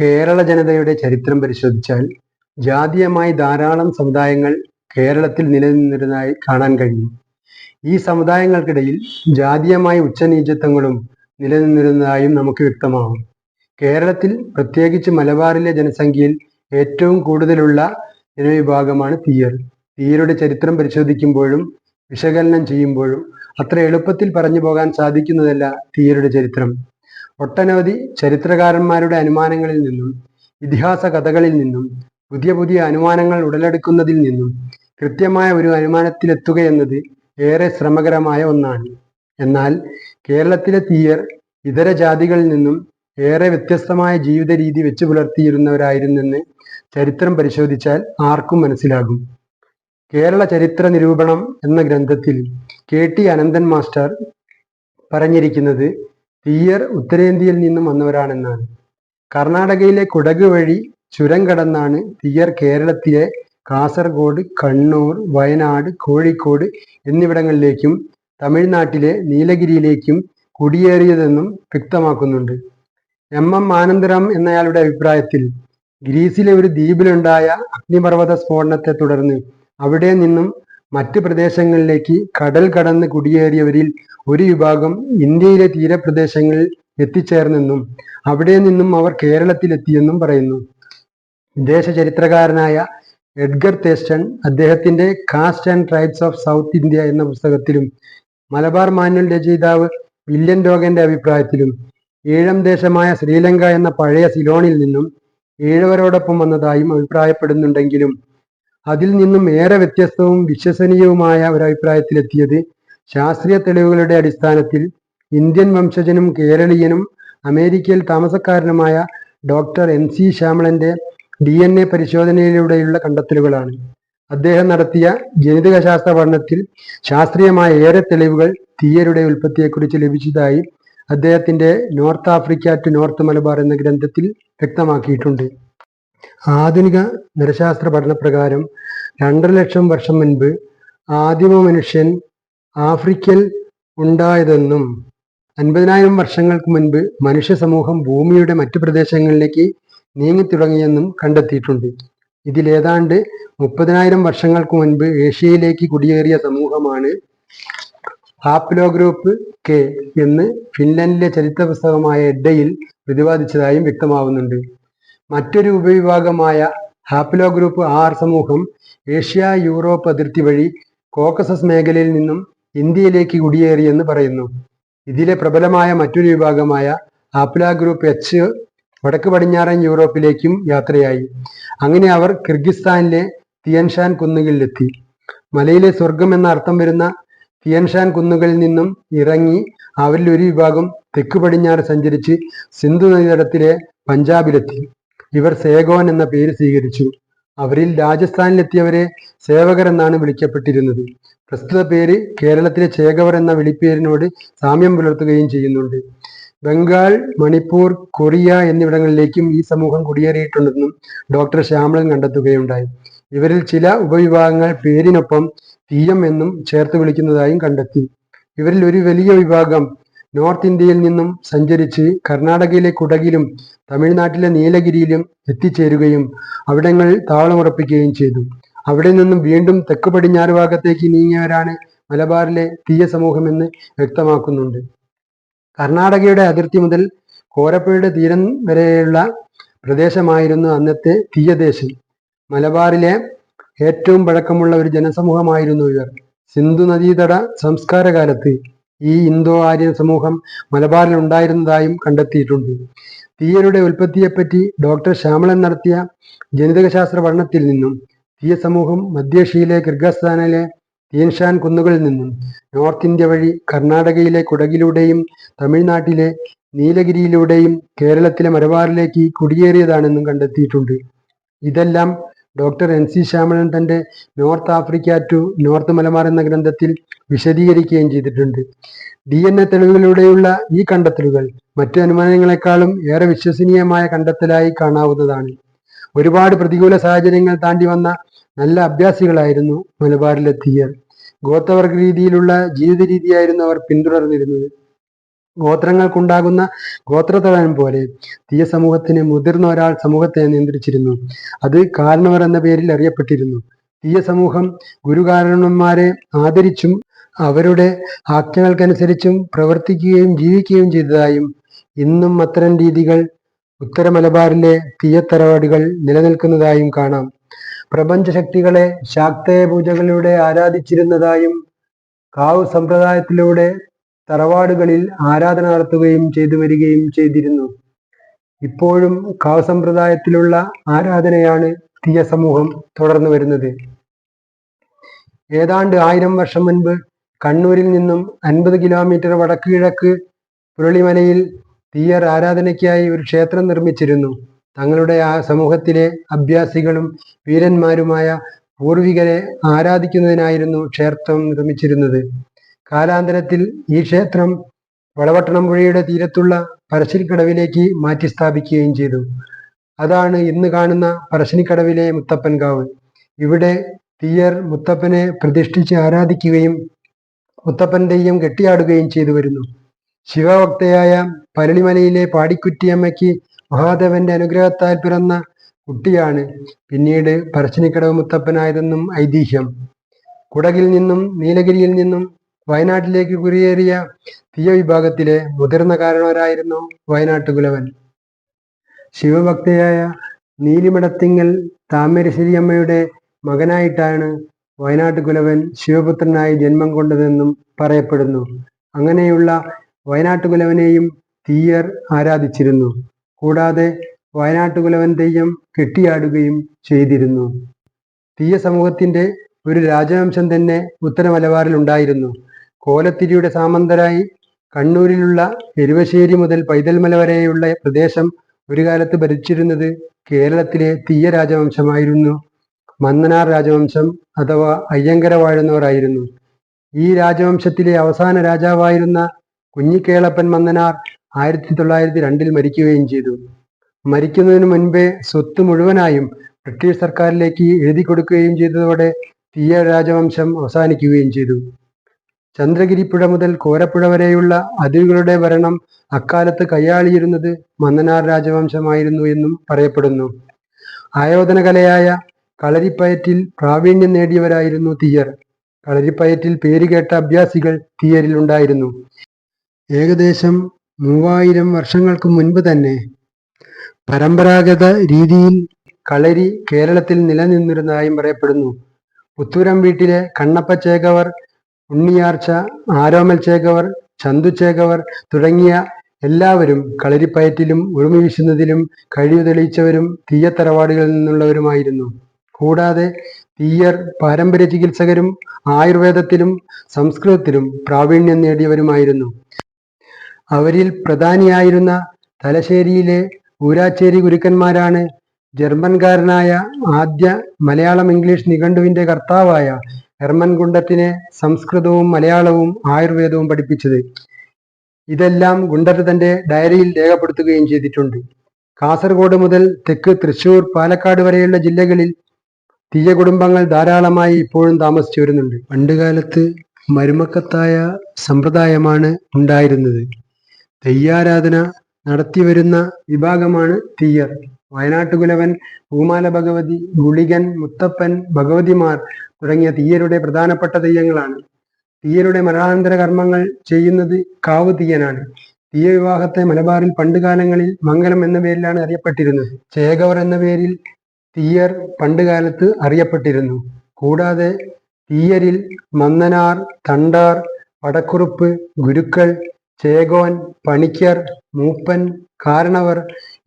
കേരള ജനതയുടെ ചരിത്രം പരിശോധിച്ചാൽ ജാതീയമായി ധാരാളം സമുദായങ്ങൾ കേരളത്തിൽ നിലനിന്നിരുന്നതായി കാണാൻ കഴിയും. ഈ സമുദായങ്ങൾക്കിടയിൽ ജാതീയമായ ഉച്ചനീചത്വങ്ങളും നിലനിന്നിരുന്നതായും നമുക്ക് വ്യക്തമാകും. കേരളത്തിൽ പ്രത്യേകിച്ച് മലബാറിലെ ജനസംഖ്യയിൽ ഏറ്റവും കൂടുതലുള്ള ജനവിഭാഗമാണ് തീയർ. തീയരുടെ ചരിത്രം പരിശോധിക്കുമ്പോഴും വിശകലനം ചെയ്യുമ്പോഴും അത്ര എളുപ്പത്തിൽ പറഞ്ഞു പോകാൻ സാധിക്കുന്നതല്ല തീയരുടെ ചരിത്രം. ഒട്ടനവധി ചരിത്രകാരന്മാരുടെ അനുമാനങ്ങളിൽ നിന്നും ഇതിഹാസ കഥകളിൽ നിന്നും പുതിയ പുതിയ അനുമാനങ്ങൾ ഉടലെടുക്കുന്നതിൽ നിന്നും കൃത്യമായ ഒരു അനുമാനത്തിലെത്തുക എന്നത് ഏറെ ശ്രമകരമായ ഒന്നാണ്. എന്നാൽ കേരളത്തിലെ തീയർ ഇതര ജാതികളിൽ നിന്നും ഏറെ വ്യത്യസ്തമായ ജീവിത രീതി വെച്ചു പുലർത്തിയിരുന്നവരായിരുന്നെന്ന് ചരിത്രം പരിശോധിച്ചാൽ ആർക്കും മനസ്സിലാകും. കേരള ചരിത്ര നിരൂപണം എന്ന ഗ്രന്ഥത്തിൽ കെ ടി അനന്തൻ മാസ്റ്റർ പറഞ്ഞിരിക്കുന്നത് തീയർ ഉത്തരേന്ത്യയിൽ നിന്നും വന്നവരാണെന്നാണ്. കർണാടകയിലെ കുടക് വഴി ചുരം കടന്നാണ് തീയർ കേരളത്തിലെ കാസർഗോഡ് കണ്ണൂർ വയനാട് കോഴിക്കോട് എന്നിവിടങ്ങളിലേക്കും തമിഴ്നാട്ടിലെ നീലഗിരിയിലേക്കും കുടിയേറിയതെന്നും വ്യക്തമാക്കുന്നുണ്ട്. എം. എം. ആനന്ദറാം എന്നയാളുടെ അഭിപ്രായത്തിൽ ഗ്രീസിലെ ഒരു ദ്വീപിലുണ്ടായ അഗ്നിപർവത സ്ഫോടനത്തെ തുടർന്ന് അവിടെ നിന്നും മറ്റ് പ്രദേശങ്ങളിലേക്ക് കടൽ കടന്ന് കുടിയേറിയവരിൽ ഒരു വിഭാഗം ഇന്ത്യയിലെ തീരപ്രദേശങ്ങളിൽ എത്തിച്ചേർന്നെന്നും അവിടെ നിന്നും അവർ കേരളത്തിലെത്തിയെന്നും പറയുന്നു. വിദേശ ചരിത്രകാരനായ എഡ്ഗർ തേസ്റ്റൺ അദ്ദേഹത്തിന്റെ caste and tribes of south India എന്ന പുസ്തകത്തിലും മലബാർ മാനുവൽ രചയിതാവ് വില്യൻ ഡോഗന്റെ അഭിപ്രായത്തിലും ഏഴം ദേശമായ ശ്രീലങ്ക എന്ന പഴയ സിലോണിൽ നിന്നും ഈഴവരോടൊപ്പം വന്നതായും അഭിപ്രായപ്പെടുന്നുണ്ടെങ്കിലും അതിൽ നിന്നും ഏറെ വ്യത്യസ്തവും വിശ്വസനീയവുമായ ഒരു അഭിപ്രായത്തിലെത്തിയത് ശാസ്ത്രീയ തെളിവുകളുടെ അടിസ്ഥാനത്തിൽ ഇന്ത്യൻ വംശജനും കേരളീയനും അമേരിക്കയിൽ താമസക്കാരനുമായ ഡോക്ടർ എൻ സി ശ്യാമളന്റെ ഡി എൻ എ പരിശോധനയിലൂടെയുള്ള കണ്ടെത്തലുകളാണ്. അദ്ദേഹം നടത്തിയ ജനിതക ശാസ്ത്ര പഠനത്തിൽ ശാസ്ത്രീയമായ ഏറെ തെളിവുകൾ തീയരുടെ ഉൽപ്പത്തിയെക്കുറിച്ച് ലഭിച്ചതായി അദ്ദേഹത്തിന്റെ North Africa to North Malabar എന്ന ഗ്രന്ഥത്തിൽ വ്യക്തമാക്കിയിട്ടുണ്ട്. ആധുനിക നിരശാസ്ത്ര പഠനപ്രകാരം രണ്ടര ലക്ഷം വർഷം മുൻപ് ആദിമ മനുഷ്യൻ ആഫ്രിക്കയിൽ ഉണ്ടായതെന്നും അൻപതിനായിരം വർഷങ്ങൾക്ക് മുൻപ് മനുഷ്യ സമൂഹം ഭൂമിയുടെ മറ്റു പ്രദേശങ്ങളിലേക്ക് നീങ്ങിത്തുടങ്ങിയെന്നും കണ്ടെത്തിയിട്ടുണ്ട്. ഇതിലേതാണ്ട് മുപ്പതിനായിരം വർഷങ്ങൾക്ക് മുൻപ് ഏഷ്യയിലേക്ക് കുടിയേറിയ സമൂഹമാണ് ഹാപ്ലോ ഗ്രൂപ്പ് കെ എന്ന് ഫിൻലൻഡിലെ ചരിത്ര പുസ്തകമായ എഡയിൽ പ്രതിപാദിച്ചതായും വ്യക്തമാവുന്നുണ്ട്. മറ്റൊരു ഉപവിഭാഗമായ ഹാപ്ലോ ഗ്രൂപ്പ് ആർ സമൂഹം ഏഷ്യ യൂറോപ്പ് അതിർത്തി വഴി കോക്കസസ് മേഖലയിൽ നിന്നും ഇന്ത്യയിലേക്ക് കുടിയേറിയെന്ന് പറയുന്നു. ഇതിലെ പ്രബലമായ മറ്റൊരു വിഭാഗമായ ആപ്ല ഗ്രൂപ്പ് എച്ച് വടക്ക് പടിഞ്ഞാറൻ യൂറോപ്പിലേക്കും യാത്രയായി. അങ്ങനെ അവർ കിർഗിസ്ഥാനിലെ തിയൻഷാൻ കുന്നുകളിലെത്തി. മലയിലെ സ്വർഗം എന്ന അർത്ഥം വരുന്ന തിയൻഷാൻ കുന്നുകളിൽ നിന്നും ഇറങ്ങി അവരിൽ ഒരു വിഭാഗം തെക്ക് പടിഞ്ഞാറ് സഞ്ചരിച്ച് സിന്ധു നദീതടത്തിലെ പഞ്ചാബിലെത്തി. ഇവർ സേഗോൻ എന്ന പേര് സ്വീകരിച്ചു. അവരിൽ രാജസ്ഥാനിലെത്തിയവരെ സേവകർ എന്നാണ് വിളിക്കപ്പെട്ടിരുന്നത്. പ്രസ്തുത പേര് കേരളത്തിലെ ചേകവർ എന്ന വിളിപ്പേരിനോട് സാമ്യം പുലർത്തുകയും ചെയ്യുന്നുണ്ട്. ബംഗാൾ മണിപ്പൂർ കൊറിയ എന്നിവിടങ്ങളിലേക്കും ഈ സമൂഹം കുടിയേറിയിട്ടുണ്ടെന്നും ഡോക്ടർ ശ്യാമളൻ കണ്ടെത്തുകയുണ്ടായി. ഇവരിൽ ചില ഉപവിഭാഗങ്ങൾ പേരിനൊപ്പം തീയം എന്നും ചേർത്ത് വിളിക്കുന്നതായും കണ്ടെത്തി. ഇവരിൽ ഒരു വലിയ വിഭാഗം നോർത്ത് ഇന്ത്യയിൽ നിന്നും സഞ്ചരിച്ച് കർണാടകയിലെ കുടകിലും തമിഴ്നാട്ടിലെ നീലഗിരിയിലും എത്തിച്ചേരുകയും അവിടങ്ങൾ താവളമുറപ്പിക്കുകയും ചെയ്തു. അവിടെ നിന്നും വീണ്ടും തെക്ക് പടിഞ്ഞാറ് ഭാഗത്തേക്ക് നീങ്ങിയവരാണ് മലബാറിലെ തീയ സമൂഹമെന്ന് വ്യക്തമാക്കുന്നുണ്ട്. കർണാടകയുടെ അതിർത്തി മുതൽ കോരപ്പുഴയുടെ തീരം വരെയുള്ള പ്രദേശമായിരുന്നു അന്നത്തെ തീയദേശം. മലബാറിലെ ഏറ്റവും പഴക്കമുള്ള ഒരു ജനസമൂഹമായിരുന്നു ഇവർ. സിന്ധു നദീതട സംസ്കാര കാലത്ത് ഈ ഇന്തോ ആര്യൻ സമൂഹം മലബാറിൽ ഉണ്ടായിരുന്നതായും കണ്ടെത്തിയിട്ടുണ്ട്. തീയരുടെ ഉൽപ്പത്തിയെപ്പറ്റി ഡോക്ടർ ശ്യാമളൻ നടത്തിയ ജനിതകശാസ്ത്ര പഠനത്തിൽ നിന്നും തീയ സമൂഹം മധ്യേഷ്യയിലെ കിർഗസ്ഥാനിലെ തീൻഷാൻ കുന്നുകളിൽ നിന്നും നോർത്ത് ഇന്ത്യ വഴി കർണാടകയിലെ കുടകിലൂടെയും തമിഴ്നാട്ടിലെ നീലഗിരിയിലൂടെയും കേരളത്തിലെ മലബാറിലേക്ക് കുടിയേറിയതാണെന്നും കണ്ടെത്തിയിട്ടുണ്ട്. ഇതെല്ലാം ഡോക്ടർ എൻ സി ശ്യാമളൻ തന്റെ North Africa to North Malabar എന്ന ഗ്രന്ഥത്തിൽ വിശദീകരിക്കുകയും ചെയ്തിട്ടുണ്ട്. ഡി എൻ എ തെളിവുകളിലൂടെയുള്ള ഈ കണ്ടെത്തലുകൾ മറ്റു അനുമാനങ്ങളെക്കാളും ഏറെ വിശ്വസനീയമായ കണ്ടെത്തലായി കാണാവുന്നതാണ്. ഒരുപാട് പ്രതികൂല സാഹചര്യങ്ങൾ താണ്ടി വന്ന നല്ല അഭ്യാസികളായിരുന്നു മലബാറിലെത്തിയർ ഗോത്തവർഗ രീതിയിലുള്ള ജീവിത രീതിയായിരുന്നു അവർ പിന്തുടർന്നിരുന്നത്. ഗോത്രങ്ങൾക്കുണ്ടാകുന്ന ഗോത്രതലൻ പോലെ തീയ സമൂഹത്തിന് മുതിർന്ന ഒരാൾ സമൂഹത്തെ നിയന്ത്രിച്ചിരുന്നു. അത് കാരണവർ എന്ന പേരിൽ അറിയപ്പെട്ടിരുന്നു. തീയ സമൂഹം ഗുരുകാരണന്മാരെ ആദരിച്ചും അവരുടെ ആജ്ഞകൾക്കനുസരിച്ചും പ്രവർത്തിക്കുകയും ജീവിക്കുകയും ചെയ്തതായും ഇന്നും അത്തരം രീതികൾ ഉത്തര മലബാറിലെ തീയത്തറവാടുകൾ നിലനിൽക്കുന്നതായും കാണാം. പ്രപഞ്ച ശക്തികളെ ശാക്തേയ പൂജകളിലൂടെ ആരാധിച്ചിരുന്നതായും കാവ് സമ്പ്രദായത്തിലൂടെ തറവാടുകളിൽ ആരാധന നടത്തുകയും ചെയ്തു വരികയും ചെയ്തിരുന്നു. ഇപ്പോഴും കാവ് സമ്പ്രദായത്തിലുള്ള ആരാധനയാണ് തീയ സമൂഹം തുടർന്നു വരുന്നത്. ഏതാണ്ട് ആയിരം വർഷം മുൻപ് കണ്ണൂരിൽ നിന്നും അൻപത് കിലോമീറ്റർ വടക്ക് കിഴക്ക് പുരളിമലയിൽ തീയർ ആരാധനയ്ക്കായി ഒരു ക്ഷേത്രം നിർമ്മിച്ചിരുന്നു. തങ്ങളുടെ ആ സമൂഹത്തിലെ അഭ്യാസികളും വീരന്മാരുമായ പൂർവികരെ ആരാധിക്കുന്നതിനായിരുന്നു ക്ഷേത്രം നിർമ്മിച്ചിരുന്നത്. കാലാന്തരത്തിൽ ഈ ക്ഷേത്രം വളവട്ടണം പുഴയുടെ തീരത്തുള്ള പറശ്ശിനിക്കടവിലേക്ക് മാറ്റി സ്ഥാപിക്കുകയും ചെയ്തു. അതാണ് ഇന്ന് കാണുന്ന പറശ്ശിനിക്കടവിലെ മുത്തപ്പൻകാവ് ഇവിടെ തീയർ മുത്തപ്പനെ പ്രതിഷ്ഠിച്ച് ആരാധിക്കുകയും മുത്തപ്പൻ തെയ്യം കെട്ടിയാടുകയും ചെയ്തു വരുന്നു. ശിവഭക്തയായ പരളിമലയിലെ പാടിക്കുറ്റിയമ്മയ്ക്ക് മഹാദേവന്റെ അനുഗ്രഹത്താൽ പിറന്ന കുട്ടിയാണ് പിന്നീട് പറശ്ശിനിക്കടവ് മുത്തപ്പനായതെന്നും ഐതിഹ്യം. കുടകിൽ നിന്നും നീലഗിരിയിൽ നിന്നും വയനാട്ടിലേക്ക് കുറിയേറിയ തീയ വിഭാഗത്തിലെ മുതിർന്ന കാരണവരായിരുന്നു വയനാട്ടുകുലവൻ. ശിവഭക്തയായ നീലിമടത്തിങ്ങൽ താമരശ്ശേരി അമ്മയുടെ മകനായിട്ടാണ് വയനാട്ടുകുലവൻ ശിവപുത്രനായി ജന്മം കൊണ്ടതെന്നും പറയപ്പെടുന്നു. അങ്ങനെയുള്ള വയനാട്ടുകുലവനെയും തീയർ ആരാധിച്ചിരുന്നു. കൂടാതെ വയനാട്ടുകുലവൻ തെയ്യം കെട്ടിയാടുകയും ചെയ്തിരുന്നു. തീയ സമൂഹത്തിന്റെ ഒരു രാജവംശം തന്നെ ഉത്തര മലബാറിൽ ഉണ്ടായിരുന്നു. കോലത്തിരിയുടെ സാമന്തരായി കണ്ണൂരിലുള്ള പെരുവശ്ശേരി മുതൽ പൈതൽമല വരെയുള്ള പ്രദേശം ഒരു കാലത്ത് ഭരിച്ചിരുന്നത് കേരളത്തിലെ തീയ രാജവംശമായിരുന്നു. മന്നനാർ രാജവംശം അഥവാ അയ്യങ്കര വാഴുന്നവരായിരുന്നു ഈ രാജവംശത്തിലെ അവസാന രാജാവായിരുന്ന കുഞ്ഞിക്കേളപ്പൻ മന്നനാർ ആയിരത്തി തൊള്ളായിരത്തി രണ്ടിൽ മരിക്കുകയും ചെയ്തു. മരിക്കുന്നതിന് മുൻപേ സ്വത്ത് മുഴുവനായും ബ്രിട്ടീഷ് സർക്കാരിലേക്ക് എഴുതി കൊടുക്കുകയും ചെയ്തതോടെ തീയ രാജവംശം അവസാനിക്കുകയും ചെയ്തു. ചന്ദ്രഗിരിപ്പുഴ മുതൽ കോരപ്പുഴ വരെയുള്ള അതിരുകളുടെ ഭരണം അക്കാലത്ത് കൈയാളിയിരുന്നത് മന്നനാർ രാജവംശമായിരുന്നു എന്നും പറയപ്പെടുന്നു. ആയോധന കലയായ കളരിപ്പയറ്റിൽ പ്രാവീണ്യം നേടിയവരായിരുന്നു തീയർ കളരിപ്പയറ്റിൽ പേരുകേട്ട അഭ്യാസികൾ തീയറിൽ ഉണ്ടായിരുന്നു. ഏകദേശം മൂവായിരം വർഷങ്ങൾക്ക് മുൻപ് തന്നെ പരമ്പരാഗത രീതിയിൽ കളരി കേരളത്തിൽ നിലനിന്നിരുന്നതായും പറയപ്പെടുന്നു. പുത്തൂരം വീട്ടിലെ കണ്ണപ്പ ചേകവർ ഉണ്ണിയാർച്ച ആരോമൽ ചേകവർ ചന്തു ചേകവർ തുടങ്ങിയ എല്ലാവരും കളരിപ്പയറ്റിലും ഉറുമി വീശുന്നതിലും കഴിവ് തെളിയിച്ചവരും തീയത്തറവാടുകളിൽ നിന്നുള്ളവരുമായിരുന്നു. കൂടാതെ തീയർ പാരമ്പര്യ ചികിത്സകരും ആയുർവേദത്തിലും സംസ്കൃതത്തിലും പ്രാവീണ്യം നേടിയവരുമായിരുന്നു. അവരിൽ പ്രധാനിയായിരുന്ന തലശ്ശേരിയിലെ ഊരാച്ചേരി ഗുരുക്കന്മാരാണ് ജർമ്മൻകാരനായ ആദ്യ മലയാളം ഇംഗ്ലീഷ് നിഘണ്ടുവിന്റെ കർത്താവായ ഹെർമൻ ഗുണ്ടത്തിനെ സംസ്കൃതവും മലയാളവും ആയുർവേദവും പഠിപ്പിച്ചത്. ഇതെല്ലാം ഗുണ്ടർ തന്റെ ഡയറിയിൽ രേഖപ്പെടുത്തുകയും ചെയ്തിട്ടുണ്ട്. കാസർഗോഡ് മുതൽ തെക്ക് തൃശൂർ പാലക്കാട് വരെയുള്ള ജില്ലകളിൽ തീയ കുടുംബങ്ങൾ ധാരാളമായി ഇപ്പോഴും താമസിച്ചു വരുന്നുണ്ട്. പണ്ടുകാലത്ത് മരുമക്കത്തായ സമ്പ്രദായമാണ് ഉണ്ടായിരുന്നത്. തെയ്യാരാധന നടത്തിവരുന്ന വിഭാഗമാണ് തീയർ. വയനാട്ടുകുലവൻ ഭൂമാല ഭഗവതി ഗുളികൻ മുത്തപ്പൻ ഭഗവതിമാർ തുടങ്ങിയ തീയരുടെ പ്രധാനപ്പെട്ട തെയ്യങ്ങളാണ്. തീയരുടെ മരണാനന്തര കർമ്മങ്ങൾ ചെയ്യുന്നത് കാവ് തീയനാണ്. തീയ വിവാഹത്തെ മലബാറിൽ പണ്ടുകാലങ്ങളിൽ മംഗലം എന്ന പേരിലാണ് അറിയപ്പെട്ടിരുന്നത്. ചേകവർ എന്ന പേരിൽ തീയർ പണ്ടുകാലത്ത് അറിയപ്പെട്ടിരുന്നു. കൂടാതെ തീയരിൽ മന്നനാർ തണ്ടാർ പടക്കുറുപ്പ് ഗുരുക്കൾ ചേകോൻ പണിക്കർ മൂപ്പൻ കാരണവർ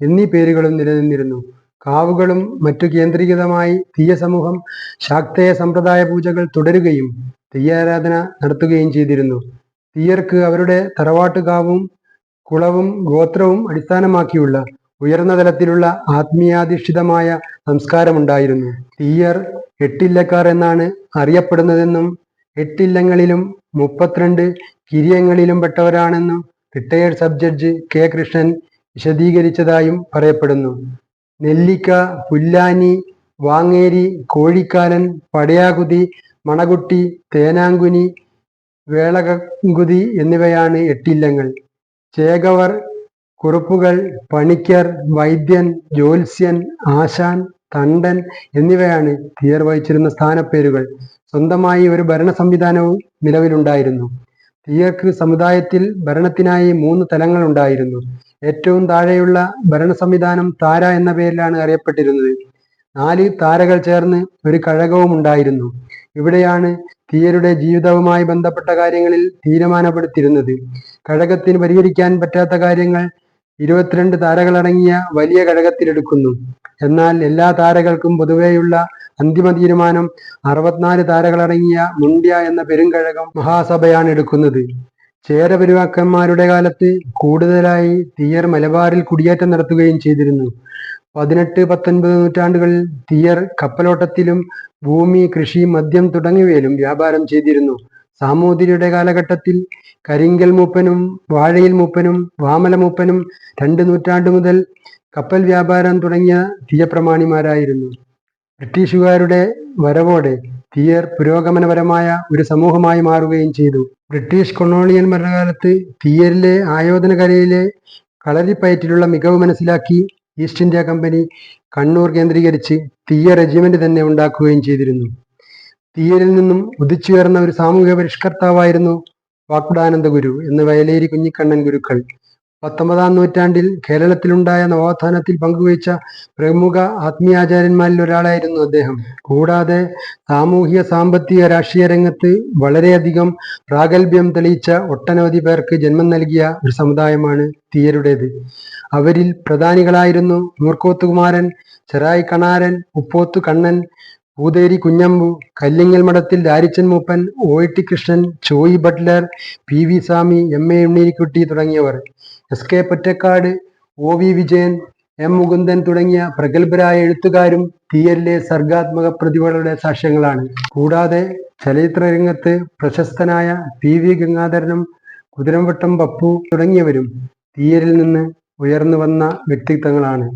എന്നീ പേരുകളും നിലനിന്നിരുന്നു. കാവുകളും മറ്റു കേന്ദ്രീകൃതമായി തീയ സമൂഹം ശാക്തേയ സമ്പ്രദായ പൂജകൾ തുടരുകയും തെയ്യാരാധന നടത്തുകയും ചെയ്തിരുന്നു. തീയർക്ക് അവരുടെ തറവാട്ടുകാവും കുളവും ഗോത്രവും അടിസ്ഥാനമാക്കിയുള്ള ഉയർന്ന തലത്തിലുള്ള ആത്മീയാധിഷ്ഠിതമായ സംസ്കാരമുണ്ടായിരുന്നു. തീയർ എട്ടില്ലക്കാർ എന്നാണ് അറിയപ്പെടുന്നതെന്നും എട്ടില്ലങ്ങളിലും മുപ്പത്തിരണ്ട് കിരിയങ്ങളിലും പെട്ടവരാണെന്നും retired sub judge K Krishnan വിശദീകരിച്ചതായും പറയപ്പെടുന്നു. നെല്ലിക്ക പുല്ലാനി വാങ്ങേരി കോഴിക്കാനൻ പടയാകുതി മണകുട്ടി തേനാങ്കുനി വേളകങ്കുതി എന്നിവയാണ് എട്ടില്ലങ്ങൾ. ചേകവർ കുറുപ്പുകൾ പണിക്കർ വൈദ്യൻ ജ്യോത്സ്യൻ ആശാൻ തണ്ടൻ എന്നിവയാണ് തീർ വഹിച്ചിരുന്ന സ്ഥാനപ്പേരുകൾ. സ്വന്തമായി ഒരു ഭരണ സംവിധാനവും നിലവിലുണ്ടായിരുന്നു. തീയർക്ക് സമുദായത്തിൽ ഭരണത്തിനായി മൂന്ന് തലങ്ങളുണ്ടായിരുന്നു ഏറ്റവും താഴെയുള്ള ഭരണ സംവിധാനം താര എന്ന പേരിലാണ് അറിയപ്പെട്ടിരുന്നത്. നാല് താരകൾ ചേർന്ന് ഒരു കഴകവും ഉണ്ടായിരുന്നു. ഇവിടെയാണ് തീയരുടെ ജീവിതവുമായി ബന്ധപ്പെട്ട കാര്യങ്ങളിൽ തീരുമാനപ്പെടുത്തിയിരുന്നത്. കഴകത്തിന് പരിഹരിക്കാൻ പറ്റാത്ത കാര്യങ്ങൾ ഇരുപത്തിരണ്ട് താരകളടങ്ങിയ വലിയ കഴകത്തിലെടുക്കുന്നു. എന്നാൽ എല്ലാ താരകൾക്കും പൊതുവെയുള്ള അന്തിമ തീരുമാനം അറുപത്തിനാല് താരകളടങ്ങിയ മുണ്ട്യ എന്ന പെരുങ്കഴകം മഹാസഭയാണ് എടുക്കുന്നത്. ചേരപെരുവാക്കന്മാരുടെ കാലത്ത് കൂടുതലായി തീയർ മലബാറിൽ കുടിയേറ്റം നടത്തുകയും ചെയ്തിരുന്നു. പതിനെട്ട് പത്തൊൻപത് നൂറ്റാണ്ടുകളിൽ തീയർ കപ്പലോട്ടത്തിലും ഭൂമി കൃഷി മദ്യം തുടങ്ങിയവയിലും വ്യാപാരം ചെയ്തിരുന്നു. സാമൂതിരിയുടെ കാലഘട്ടത്തിൽ കരിങ്കൽ മൂപ്പനും വാഴയിൽ മൂപ്പനും വാമല മൂപ്പനും രണ്ട് നൂറ്റാണ്ട് മുതൽ കപ്പൽ വ്യാപാരം തുടങ്ങിയ തീയപ്രമാണിമാരായിരുന്നു. ബ്രിട്ടീഷുകാരുടെ വരവോടെ തീയർ പുരോഗമനപരമായ ഒരു സമൂഹമായി മാറുകയും ചെയ്തു. ബ്രിട്ടീഷ് കൊളോണിയൻ ഭരണകാലത്ത് തീയരിലെ ആയോധന കലയിലെ കളരിപ്പയറ്റിലുള്ള മികവ് മനസ്സിലാക്കി ഈസ്റ്റ് ഇന്ത്യ കമ്പനി കണ്ണൂർ കേന്ദ്രീകരിച്ച് തീയ റെജിമെന്റ് തന്നെ ഉണ്ടാക്കുകയും ചെയ്തിരുന്നു. തിയറിൽ നിന്നും ഉദിച്ചുയർന്ന ഒരു സാമൂഹിക പരിഷ്കർത്താവായിരുന്നു വാക്കുടാനന്ദ ഗുരു എന്ന് വയലേരി കുഞ്ഞിക്കണ്ണൻ ഗുരുക്കൾ. പത്തൊമ്പതാം നൂറ്റാണ്ടിൽ കേരളത്തിലുണ്ടായ നവോത്ഥാനത്തിൽ പങ്കുവച്ച പ്രമുഖ ആത്മീയാചാര്യന്മാരിൽ ഒരാളായിരുന്നു അദ്ദേഹം. കൂടാതെ സാമൂഹിക സാമ്പത്തിക രാഷ്ട്രീയ രംഗത്ത് വളരെയധികം പ്രാഗൽഭ്യം തെളിയിച്ച ഒട്ടനവധി പേർക്ക് ജന്മം നൽകിയ ഒരു സമുദായമാണ് തീയരുടേത്. അവരിൽ പ്രധാനികളായിരുന്നു Moorkothukumaran Cherai Kanaran ഉപ്പോത്തു Kannan Pootheri Kunhambu Kallingal Madathil Darichan Mooppan O T Krishnan Choyi butler P V Swami M A Unnirikutty തുടങ്ങിയവർ. S K Pottekkatt O V Vijayan M Mukundan തുടങ്ങിയ പ്രഗത്ഭരായ എഴുത്തുകാരും തീയലിലെ സർഗാത്മക പ്രതിഭകളുടെ സാക്ഷ്യങ്ങളാണ്. കൂടാതെ ചലച്ചിത്ര രംഗത്ത് പ്രശസ്തനായ പി വി ഗംഗാധരനും കുതിരംവട്ടം പപ്പു തുടങ്ങിയവരും തീയലിൽ നിന്ന് ഉയർന്നു വന്ന വ്യക്തിത്വങ്ങളാണ്.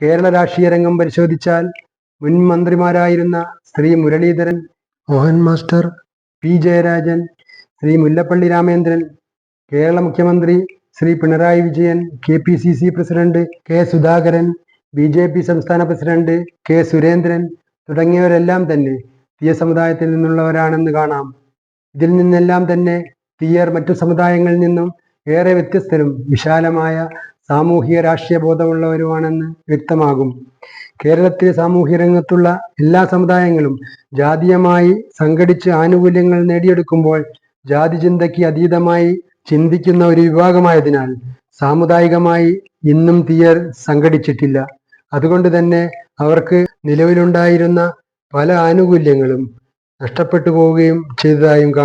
കേരള രാഷ്ട്രീയ രംഗം പരിശോധിച്ചാൽ മുൻ മന്ത്രിമാരായിരുന്ന ശ്രീ മുരളീധരൻ മോഹൻ മാസ്റ്റർ പി ജയരാജൻ ശ്രീ മുല്ലപ്പള്ളി രാമേന്ദ്രൻ കേരള മുഖ്യമന്ത്രി Shri Pinarayi Vijayan K P C C president K Sudhakaran B J P സംസ്ഥാന പ്രസിഡന്റ് കെ സുരേന്ദ്രൻ തുടങ്ങിയവരെല്ലാം തന്നെ തീയ സമുദായത്തിൽ നിന്നുള്ളവരാണെന്ന് കാണാം. ഇതിൽ നിന്നെല്ലാം തന്നെ തീയർ മറ്റു സമുദായങ്ങളിൽ നിന്നും ഏറെ വ്യത്യസ്തരും വിശാലമായ സാമൂഹിക രാഷ്ട്രീയ ബോധമുള്ളവരുമാണെന്ന് വ്യക്തമാകും. കേരളത്തിലെ സാമൂഹ്യ രംഗത്തുള്ള എല്ലാ സമുദായങ്ങളും ജാതീയമായി സംഘടിച്ച് ആനുകൂല്യങ്ങൾ നേടിയെടുക്കുമ്പോൾ ജാതി ചിന്തയ്ക്ക് അതീതമായി ചിന്തിക്കുന്ന ഒരു വിഭാഗമായതിനാൽ സാമുദായികമായി ഇന്നും തീയർ സംഘടിച്ചിട്ടില്ല. അതുകൊണ്ട് തന്നെ അവർക്ക് നിലവിലുണ്ടായിരുന്ന പല ആനുകൂല്യങ്ങളും നഷ്ടപ്പെട്ടു പോവുകയും ചെയ്തതായും കാണാം.